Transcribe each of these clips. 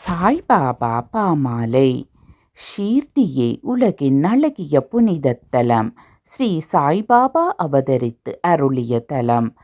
சாய்பாபா பாமாலை ஷீர்டியே உலகின் அழகிய புனிதத் தலம் ஸ்ரீ சாய்பாபா அவதரித்து அருளிய தலம்.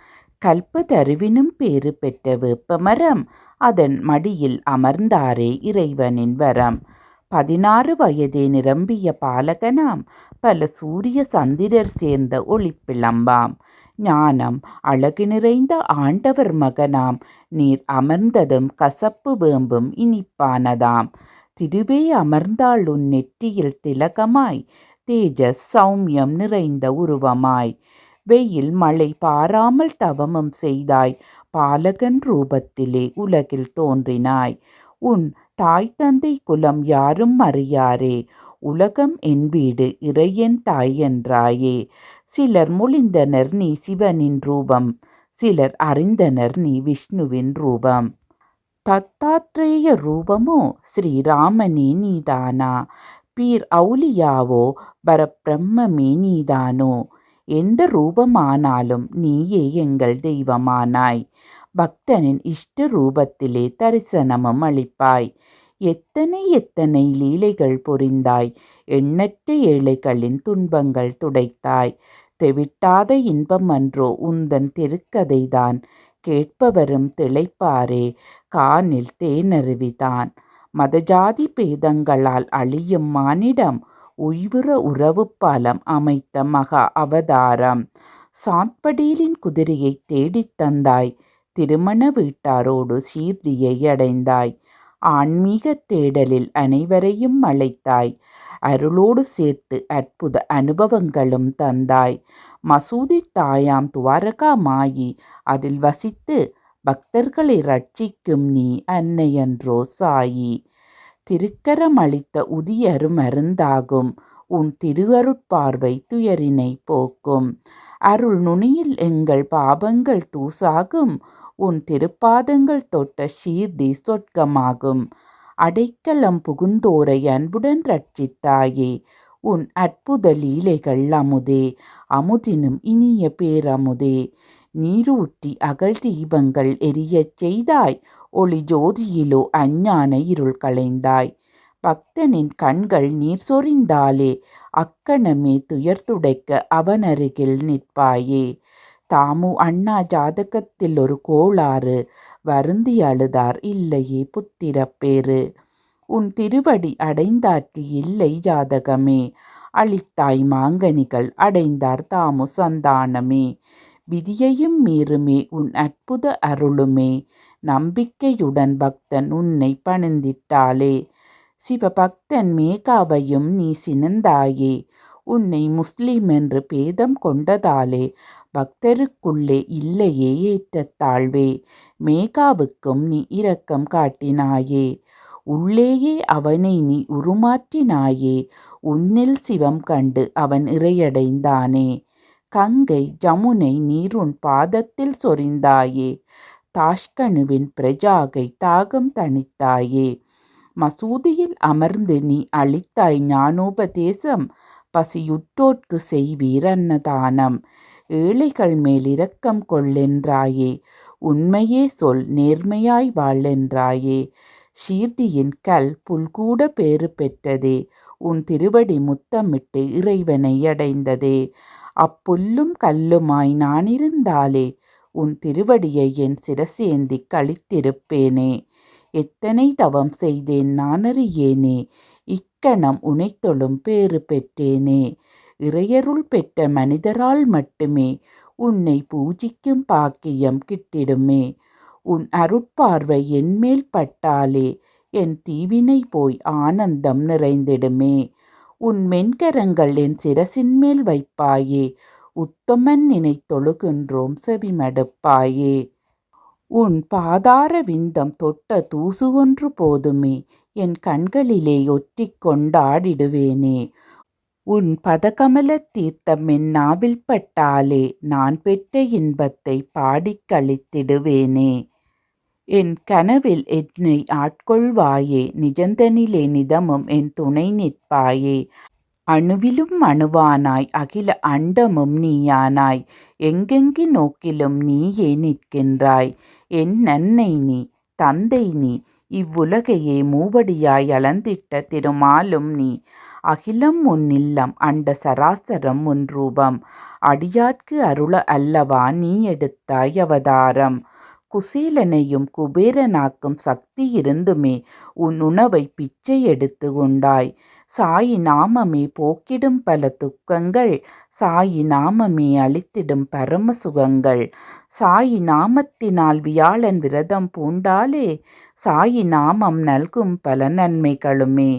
கல்பதருவினும் பேறு பெற்ற வேப்பமரம் அதன் மடியில் அமர்ந்தாரே இறைவனின் வரம். பதினாறு வயதே நிரம்பிய பாலகனாம் பல சூரிய சந்திரர் சேர்ந்த ஒளிப்பிளம்பாம். ஞானம் அழகு நிறைந்த ஆண்டவர் மகனாம். நீர் அமர்ந்ததும் கசப்பு வேம்பும் இனிப்பானதாம். திருவே அமர்ந்தாள் உன் நெற்றியில் திலகமாய். தேஜஸ் சௌமியம் நிறைந்த உருவமாய். வெயில் மழை பாராமல் தவமும் செய்தாய். பாலகன் ரூபத்திலே உலகில் தோன்றினாய். உன் தாய் தந்தை குலம் யாரும் அறியாரே. உலகம் என் வீடு இறையன் தாயன்றாயே. சிலர் மொழிந்தனர் நீ சிவனின் ரூபம் சிலர் அறிந்தனர் நீ விஷ்ணுவின் ரூபம். தத்தாத்ரேய ரூபமோ ஸ்ரீராமனே நீதானா? பீர் அவுலியாவோ பரபிரம்மமே நீதானோ? எந்த ரூபமானாலும் நீயே எங்கள் தெய்வமானாய். பக்தனின் இஷ்ட ரூபத்திலே தரிசனமும் அளிப்பாய். எத்தனை எத்தனை லீலைகள் புரிந்தாய் எண்ணற்ற ஏழைகளின் துன்பங்கள் துடைத்தாய். தெவிட்டாத இன்பம் அன்றோ உந்தன் திருக்கதைதான். கேட்பவரும் திளைப்பாரே கானில் தேனருவிதான். மதஜாதி பேதங்களால் அழியும் மானிடம் உய்வுற உறவு பாலம் அமைத்த மகா அவதாரம். சாத்படீலின் குதிரையை தேடித் தந்தாய். திருமண வீட்டாரோடு சீர்டியை அடைந்தாய். ஆன்மீக தேடலில் அனைவரையும் அழைத்தாய். அருளோடு சேர்த்து அற்புத அனுபவங்களும் தந்தாய். மசூதி தாயாம் துவாரகா மாயி அதில் வசித்து பக்தர்களை ரட்சிக்கும் நீ அன்னையன்றோ சாயி. திருக்கரம் அளித்த உதியரும் மருந்தாகும் உன் திருவருட்பார்வை துயரினை போக்கும். அருள் நுனியில் எங்கள் பாபங்கள் தூசாகும் உன் திருப்பாதங்கள் தொட்ட ஷீர்டி சொர்க்கமாகும். அடைக்கலம் புகுந்தோரை அன்புடன் ரட்சித்தாயே. உன் அற்புத லீலைகள் அமுதே. அமுதினும் இனிய பேரமுதே நீரூட்டி அகல் தீபங்கள் எரியச் செய்தாய். ஒளி ஜோதியிலோ அஞ்ஞான இருள் களைந்தாய் பக்தனின் கண்கள் நீர் சொரிந்தாலே. அக்கணமே துயர் துடைக்க அவனருகில் நிற்பாயே. தாமு அண்ணா ஜாதகத்தில் ஒரு கோளாறு. வருந்தி அழுதார் இல்லையே புத்திரப்பேறு உன் திருவடி அடைந்தார்க்கு இல்லை ஜாதகமே. அளித்தாய் மாங்கனிகள் அடைந்தார் தாமு சந்தானமே. விதியையும் மீறுமே உன் அற்புத அருளுமே. நம்பிக்கையுடன் பக்தன் உன்னை பணிந்திட்டாளே. சிவபக்தன் மேகாவையும் நீ சினந்தாயே. உன்னை முஸ்லிம் என்று பேதம் கொண்டதாலே பக்தருக்குள்ளே இல்லையே ஏற்றத்தாழ்வே மேகாவுக்கும் நீ இரக்கம் காட்டினாயே. உள்ளேயே அவனை நீ உருமாற்றினாயே உன்னில் சிவம் கண்டு அவன் இறையடைந்தானே கங்கை ஜமுனை நீருன் பாதத்தில் சொரிந்தாயே தாஷ்கனுவின் பிரஜாகை தாகம் தணித்தாயே. மசூதியில் அமர்ந்து நீ அளித்தாய் ஞானோபதேசம் பசியுற்றோர்க்கு செய்வீர் அன்னதானம். ஏழைகள் மேல் இரக்கம் கொள்ளென்றாயே. உண்மையே சொல் நேர்மையாய் வாழென்றாயே ஷீர்டியின் கல் புல்கூட பேறு பெற்றதே. உன் திருவடி முத்தமிட்டு இறைவனை அடைந்ததே. அப்புல்லும் கல்லுமாய் நானிருந்தாலே. உன் திருவடியை என் சிரசேந்தி கழித்திருப்பேனே. எத்தனை தவம் செய்தேன் நானறியேனே. இக்கணம் உனைத்தொழும் பேறு பெற்றேனே. இறையருள் பெற்ற மனிதரால் மட்டுமே உன்னை பூஜிக்கும் பாக்கியம் கிட்டிடுமே. உன் அருட்பார்வை என்மேல் பட்டாலே என் தீவினை போய் ஆனந்தம் நிறைந்திடுமே. உன் மென்கரங்கள் என் சிரசின் மேல் வைப்பாயே. உத்தமன் நினை தொழுகின்றோம் செவிமடுப்பாயே. உன் பாதார விந்தம் தொட்ட தூசு ஒன்று போதுமே. என் கண்களிலே ஒற்றிக் கொண்டாடிடுவேனே. உன் பதகமல தீர்த்தம் என் நாவில் பட்டாலே நான் பெற்ற இன்பத்தை பாடிக் கழித்திடுவேனே. என் கனவில் என்னை ஆட்கொள்வாயே நிஜந்தனிலே நிதமும் என் துணை நிற்பாயே. அணுவிலும் அணுவானாய் அகில அண்டமும் நீயானாய். எங்கெங்கி நோக்கிலும் நீயே நிற்கின்றாய். என் நன்னை நீ தந்தை நீ இவ்வுலகையே மூவடியாய் அளந்திட்ட திருமாலும் நீ. அகிலம் உன் இல்லம் அண்ட சராசரம் உன் ரூபம். அடியார்க்கு அருள அல்லவா நீ எடுத்தாய் அவதாரம். குசேலனையும் குபேரனாக்கும் சக்தி இருந்துமே உன் உணவை பிச்சை எடுத்து உண்டாய் சாயி நாமமே போக்கிடும் பல துக்கங்கள் சாயி நாமமே அளித்திடும் பரம சுகங்கள். சாயி நாமத்தினால் வியாழன் விரதம் பூண்டாலே சாயி நாமம் நல்கும் பல நன்மைகளுமே.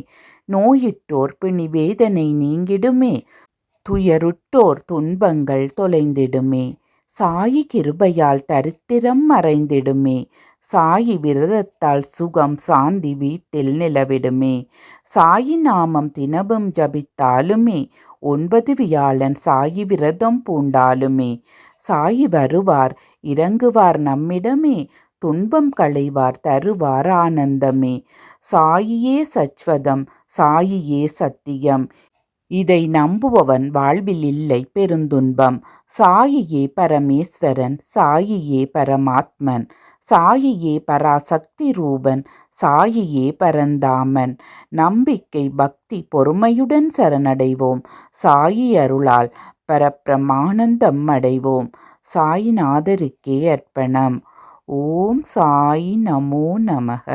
நோயிட்டோர் பிணி வேதனை நீங்கிடுமே. துயருட்டோர் துன்பங்கள் தொலைந்திடுமே. சாயி கிருபையால் தரித்திரம் மறைந்திடுமே. சாயி விரதத்தால் சுகம் சாந்தி வீட்டில் நிலவிடுமே. சாயி நாமம் தினமும் ஜபித்தாலுமே. ஒன்பது வியாழன் சாயி விரதம் பூண்டாலுமே. சாயி வருவார் இறங்குவார் நம்மிடமே. துன்பம் களைவார் தருவார் ஆனந்தமே. சாயியே சச்வதம் சாயியே சத்தியம். இதை நம்புபவன் வாழ்வில் இல்லை பெருந்துன்பம். சாயியே பரமேஸ்வரன் சாயியே பரமாத்மன். சாயியே பராசக்தி ரூபன் சாயியே பரந்தாமன். நம்பிக்கை பக்தி பொறுமையுடன் சரணடைவோம். சாயி அருளால் பரப்பிரமானந்தம் அடைவோம். சாயிநாதருக்கே அர்ப்பணம். ஓம் சாயி நமோ நமக.